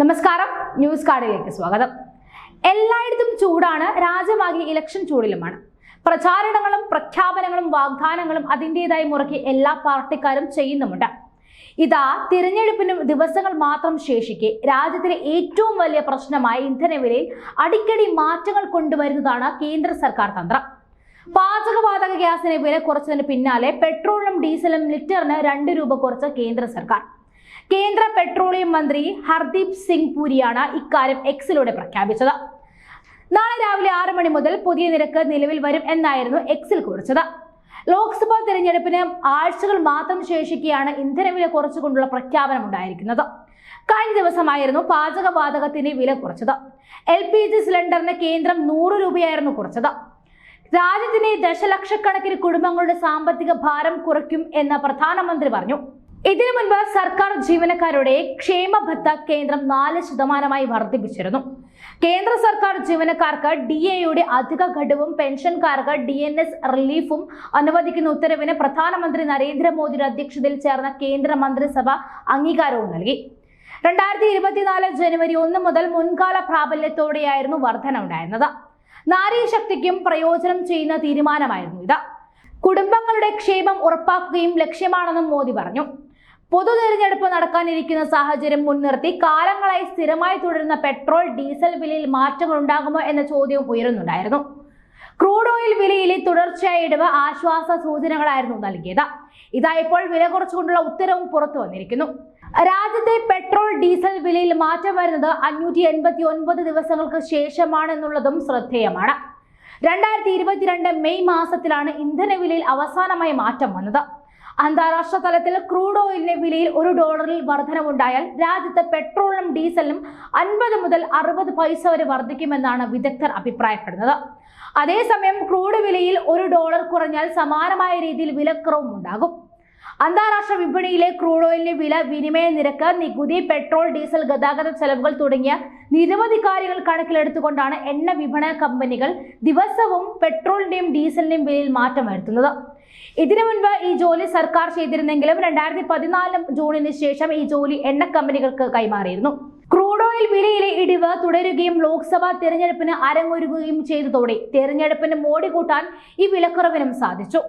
നമസ്കാരം. ന്യൂസ് കാർഡിലേക്ക് സ്വാഗതം. എല്ലായിടത്തും ചൂടാണ്. രാജ്യമാകെ ഇലക്ഷൻ ചൂടിലുമാണ്. പ്രചാരണങ്ങളും പ്രഖ്യാപനങ്ങളും വാഗ്ദാനങ്ങളും അതിന്റെതായി മുറക്കി എല്ലാ പാർട്ടിക്കാരും ചെയ്യുന്നുമുണ്ട്. ഇതാ തിരഞ്ഞെടുപ്പിനും ദിവസങ്ങൾ മാത്രം ശേഷിക്കെ രാജ്യത്തിലെ ഏറ്റവും വലിയ പ്രശ്നമായ ഇന്ധനവിലയിൽ അടിക്കടി മാറ്റങ്ങൾ കൊണ്ടുവരുന്നതാണ് കേന്ദ്ര സർക്കാർ തന്ത്രം. പാചകവാതക ഗ്യാസിന് വില കുറച്ചതിന് പിന്നാലെ പെട്രോളിനും ഡീസലും ലിറ്ററിന് രണ്ട് രൂപ കുറച്ച കേന്ദ്ര സർക്കാർ. കേന്ദ്ര പെട്രോളിയം മന്ത്രി ഹർദീപ് സിംഗ് പുരിയാണ് ഇക്കാര്യം എക്സിലൂടെ പ്രഖ്യാപിച്ചത്. നാളെ രാവിലെ ആറ് മണി മുതൽ പുതിയ നിരക്ക് നിലവിൽ വരും എന്നായിരുന്നു എക്സിൽ കുറിച്ചത്. ലോക്സഭാ തിരഞ്ഞെടുപ്പിന് ആഴ്ചകൾ മാത്രം ശേഷിക്കെയാണ് ഇന്ധനവില കുറച്ചുകൊണ്ടുള്ള പ്രഖ്യാപനം ഉണ്ടായിരിക്കുന്നത്. കഴിഞ്ഞ ദിവസമായിരുന്നു പാചകവാതകത്തിന് വില കുറച്ചത്. എൽ പി ജി സിലിണ്ടറിന് കേന്ദ്രം നൂറ് രൂപയായിരുന്നു കുറച്ചത്. രാജ്യത്തിന്റെ ദശലക്ഷക്കണക്കിന് കുടുംബങ്ങളുടെ സാമ്പത്തിക ഭാരം കുറയ്ക്കും എന്ന് പ്രധാനമന്ത്രി പറഞ്ഞു. ഇതിനു മുൻപ് സർക്കാർ ജീവനക്കാരുടെ ക്ഷേമബത്ത കേന്ദ്രം നാല് ശതമാനമായി വർദ്ധിപ്പിച്ചിരുന്നു. കേന്ദ്ര സർക്കാർ ജീവനക്കാർക്ക് ഡി എയുടെ അധിക ഘടവും പെൻഷൻകാർക്ക് ഡി എൻ എസ് റിലീഫും അനുവദിക്കുന്ന ഉത്തരവിന് പ്രധാനമന്ത്രി നരേന്ദ്രമോദിയുടെ അധ്യക്ഷതയിൽ ചേർന്ന കേന്ദ്ര മന്ത്രിസഭ അംഗീകാരവും നൽകി. രണ്ടായിരത്തി ഇരുപത്തിനാല് ജനുവരി ഒന്ന് മുതൽ മുൻകാല പ്രാബല്യത്തോടെയായിരുന്നു വർധന ഉണ്ടായിരുന്നത് നാരീശക്തിക്കും പ്രയോജനം ചെയ്യുന്ന തീരുമാനമായിരുന്നു ഇത്. കുടുംബങ്ങളുടെ ക്ഷേമം ഉറപ്പാക്കുകയും ലക്ഷ്യമാണെന്നും മോദി പറഞ്ഞു. പൊതു തെരഞ്ഞെടുപ്പ് നടക്കാനിരിക്കുന്ന സാഹചര്യം മുൻനിർത്തി കാലങ്ങളായി സ്ഥിരമായി തുടരുന്ന പെട്രോൾ ഡീസൽ വിലയിൽ മാറ്റങ്ങൾ ഉണ്ടാകുമോ എന്ന ചോദ്യവും ഉയരുന്നുണ്ടായിരുന്നു. ക്രൂഡ് ഓയിൽ വിലയിലെ തുടർച്ചയായ ഇടിവ് ആശ്വാസ സൂചനകളായിരുന്നു നൽകിയത്. ഇതായപ്പോൾ വില കുറച്ചുകൊണ്ടുള്ള ഉത്തരവും പുറത്തു വന്നിരിക്കുന്നു. രാജ്യത്തെ പെട്രോൾ ഡീസൽ വിലയിൽ മാറ്റം വരുന്നത് അഞ്ഞൂറ്റി എൺപത്തി ഒൻപത് ദിവസങ്ങൾക്ക് ശേഷമാണെന്നുള്ളതും ശ്രദ്ധേയമാണ്. രണ്ടായിരത്തി ഇരുപത്തിരണ്ട് മെയ് മാസത്തിലാണ് ഇന്ധനവിലയിൽ അവസാനമായി മാറ്റം വന്നത്. അന്താരാഷ്ട്ര തലത്തിൽ ക്രൂഡ് ഓയിലിന്റെ വിലയിൽ ഒരു ഡോളറിൽ വർധനവുണ്ടായാൽ രാജ്യത്ത് പെട്രോളിനും ഡീസലിനും അൻപത് മുതൽ അറുപത് പൈസ വരെ വർദ്ധിക്കുമെന്നാണ് വിദഗ്ധർ അഭിപ്രായപ്പെടുന്നത്. അതേസമയം ക്രൂഡ് വിലയിൽ ഒരു ഡോളർ കുറഞ്ഞാൽ സമാനമായ രീതിയിൽ വിലക്കുറവും ഉണ്ടാകും അന്താരാഷ്ട്ര വിപണിയിലെ ക്രൂഡ് ഓയിലിന്റെ വില വിനിമയ നിരക്ക് നികുതി പെട്രോൾ ഡീസൽ ഗതാഗത ചെലവുകൾ തുടങ്ങിയ നിരവധി കാര്യങ്ങൾ കണക്കിലെടുത്തുകൊണ്ടാണ് എണ്ണ വിപണന കമ്പനികൾ ദിവസവും പെട്രോളിന്റെയും ഡീസലിന്റെയും വിലയിൽ മാറ്റം വരുത്തുന്നത്. ഇതിനു മുൻപ് ഈ ജോലി സർക്കാർ ചെയ്തിരുന്നെങ്കിലും രണ്ടായിരത്തി പതിനാല് ജൂണിന് ശേഷം ഈ ജോലി എണ്ണ കമ്പനികൾക്ക് കൈമാറിയിരുന്നു. ക്രൂഡ് ഓയിൽ വിലയിലെ ഇടിവ് തുടരുകയും ലോക്സഭാ തെരഞ്ഞെടുപ്പിന് അരങ്ങൊരുങ്ങുകയും ചെയ്തതോടെ തെരഞ്ഞെടുപ്പിന് മോടി കൂട്ടാൻ ഈ വിലക്കുറവിനും സാധിച്ചു.